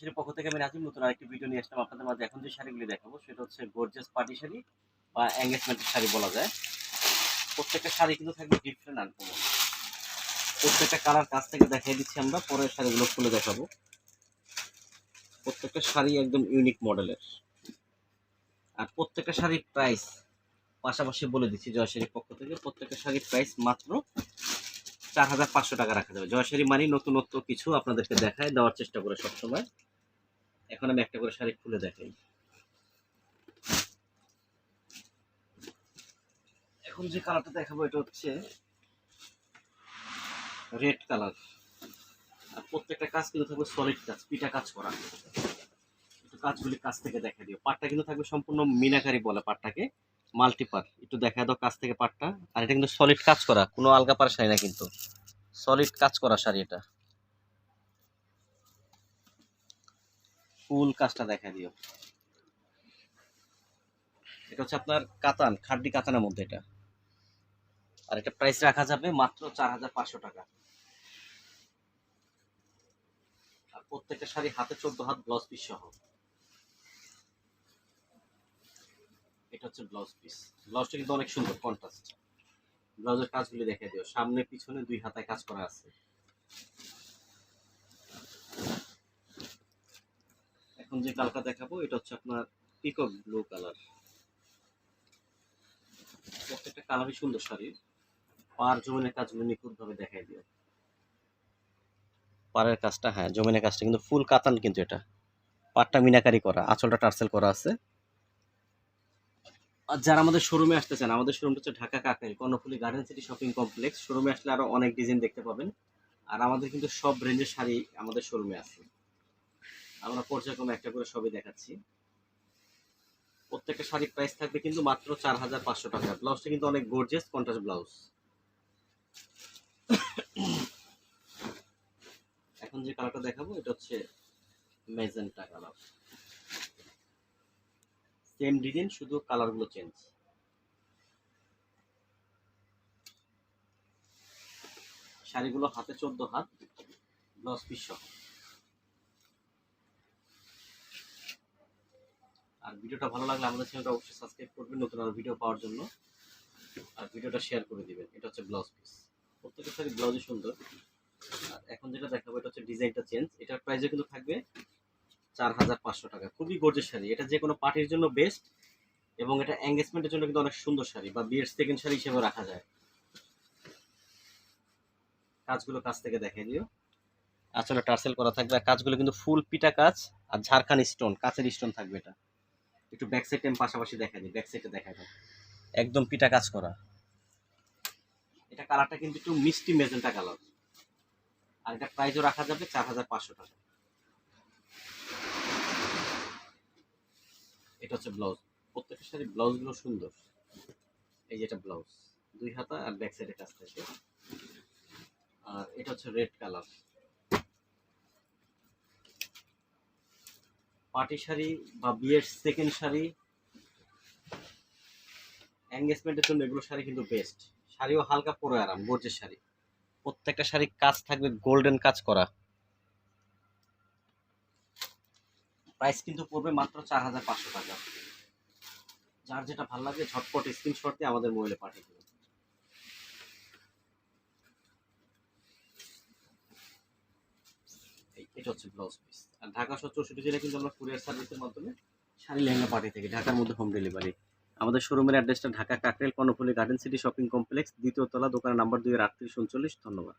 ব্যবসায়ীর পক্ষ থেকে আমি নাজিম নতুন আরেকটি ভিডিও নিয়ে আসলাম। আপনাদের মাঝে এখন যে শাড়িগুলি দেখাবো, সেটা হচ্ছে গর্জিয়াস পার্টি শাড়ি বা এঙ্গেজমেন্টের শাড়ি বলা যায়। প্রত্যেকটা শাড়ি কিন্তু থাকবে ডিফারেন্ট আনকমন প্রত্যেকটা কালার কাছ থেকে দেখিয়ে দিচ্ছি আমরা, পরের শাড়িগুলো খুলে দেখাবো। প্রত্যেকটা শাড়ি একদম ইউনিক মডেলের আর প্রত্যেকটা শাড়ির প্রাইস পাশাপাশি বলে দিচ্ছি জয়শাড়ির পক্ষ থেকে, প্রত্যেকটা শাড়ির প্রাইস মাত্র চার হাজার পাঁচশো টাকা রাখা যাবে। জয়শাড়ি মানি নতুনত্ব কিছু আপনাদেরকে দেখায়, দেওয়ার চেষ্টা করে সবসময়। এখন আমি একটা করে শাড়ি খুলে দেখাই। এখন যে কালারটা দেখাবো, এটা হচ্ছে রেড কালার। আর প্রত্যেকটা কাজ কিন্তু থাকবে সলিড কাজ পিটা কাজ করা। একটু কাজগুলি কাছ থেকে দেখা দিও। পাটটা কিন্তু থাকবে সম্পূর্ণ মিনাকারি বলে পাটটাকে মাল্টিপার একটু দেখা দাও কাছ থেকে পাটটা। আর এটা কিন্তু সলিড কাজ করা, কোনো আলগা পার শাড়ি না কিন্তু। সলিড কাজ করা শাড়ি এটা। ফুল কাজটা দেখা দিও। এটা হচ্ছে আপনার কাতান খাড্ডি কাতানের মধ্যে এটা। আর এটা প্রাইস রাখা যাবে মাত্র চার হাজার পাঁচশো টাকা। আর প্রত্যেকটা শাড়ি হাতে চোদ্দ হাত ব্লাউজ পিস সহ। এটা হচ্ছে ব্লাউজ পিস ব্লাউজটা কিন্তু অনেক সুন্দর কন্ট্রাস্ট ব্লাউজের কাজগুলি দেখে দিও। সামনে, পিছনে দুই হাতায় কাজ করা আছে। যে কালারটা দেখাবো, এটা হচ্ছে আপনার পিকক ব্লু কালার প্রত্যেকটা কালারই সুন্দর শাড়ি। পার জমিনের কাজগুলো নিখুঁতভাবে দেখাই দিও। পাড়ের কাজটা হ্যাঁ জমিনের কাজটা কিন্তু ফুল কাতান কিন্তু এটা। পাটটা মিনাকারি করা, আঁচলটা টার্সেল করা আছে। আর যারা আমাদের শোরুমে আসতে চান, আমাদের শোরুমটা হচ্ছে Dhaka Kakrail Karnaphuli garden city shopping complex শোরুমে আসলে আরও অনেক ডিজাইন দেখতে পাবেন। আর আমাদের কিন্তু সব রেঞ্জের শাড়ি আমাদের শোরুমে আছে। আমরা পর্যায়ক্রমে একটা করে সবই দেখাচ্ছি। প্রত্যেকটা শাড়ির প্রাইস থাকবে কিন্তু মাত্র চার হাজার পাঁচশো টাকা। ব্লাউজটা কিন্তু অনেক গর্জিয়াস কন্ট্রাস্ট ব্লাউজ। এখন যে কালারটা দেখাবো, এটা হচ্ছে মেজেন্টা কালার সেম ডিজাইন শুধু কালারগুলো চেঞ্জ শাড়িগুলো হাতে চোদ্দ হাত, ব্লাউজ পিস সহ। ভিডিওটা ভালো লাগলে আমাদের চ্যানেলটা অবশ্যই সাবস্ক্রাইব করবেন, নতুন আরও ভিডিও পাওয়ার জন্য। আর ভিডিওটা শেয়ার করে দিবেন, এটা হচ্ছে ব্লাউজ পিস প্রত্যেকটা শাড়ি ব্লাউজই সুন্দর। আর এখন যেটা দেখাবো, এটা হচ্ছে ডিজাইনটা চেঞ্জ এটার প্রাইসও কিন্তু থাকবে চার হাজার পাঁচশো টাকা। খুবই গর্জের শাড়ি। এটা যে কোনো পার্টির জন্য বেস্ট এবং এটা এঙ্গেজমেন্টের জন্য কিন্তু অনেক সুন্দর শাড়ি বা বিয়ের সেকেন্ড শাড়ি হিসেবে রাখা যায়। কাজগুলো কাছ থেকে দেখে নিও আসলে টার্সেল করা থাকবে। কাজগুলো কিন্তু ফুল পিটা কাজ আর ঝাড়খান স্টোন কাছের স্টোন থাকবে এটা। একটু ব্যাক সাইডে আমি পাশাপাশি দেখা দিই ব্যাক সাইডে দেখা যায় একদম পিটা কাজ করা। এটা কালারটা কিন্তু একটু মিষ্টি মেজেন্টা কালার আর এটা প্রাইসও রাখা যাবে চার হাজার পাঁচশো টাকা। এটা হচ্ছে ব্লাউজ প্রত্যেকটা শাড়ি ব্লাউজগুলো সুন্দর। এই যে এটা ব্লাউজ দুই হাতা আর ব্যাক সাইডে কাজ থাকে। আর এটা হচ্ছে রেড কালার পার্টি শাড়ি বা বিয়ের সেকেন্ড শাড়ি। এঙ্গেজমেন্টের জন্য এগুলো শাড়ি কিন্তু বেস্ট শাড়িও হালকা পরে আরাম, গর্জের শাড়ি। প্রত্যেকটা শাড়ি কাজ থাকবে গোল্ডেন কাজ করা। প্রাইস কিন্তু পড়বে মাত্র চার হাজার পাঁচশো টাকা। যার যেটা ভালো লাগে, ঝটপট স্ক্রিনশট দিয়ে আমাদের মোবাইলে পাঠিয়ে দেবেন। এটা হচ্ছে ব্লাউজ পিস আর ঢাকা সহ চৌষট্টি জেলায় কিন্তু আমরা কুরিয়ার সার্ভিসের মাধ্যমে শাড়ি লেহেঙ্গা পাঠিয়ে থাকি, ঢাকার মধ্যে হোম ডেলিভারি আমাদের শোরুমের অ্যাড্রেসটা Dhaka Kakrail Karnaphuli garden city shopping complex দ্বিতীয় তলা, দোকানের নাম্বার দুই আটত্রিশ উনচল্লিশ। ধন্যবাদ।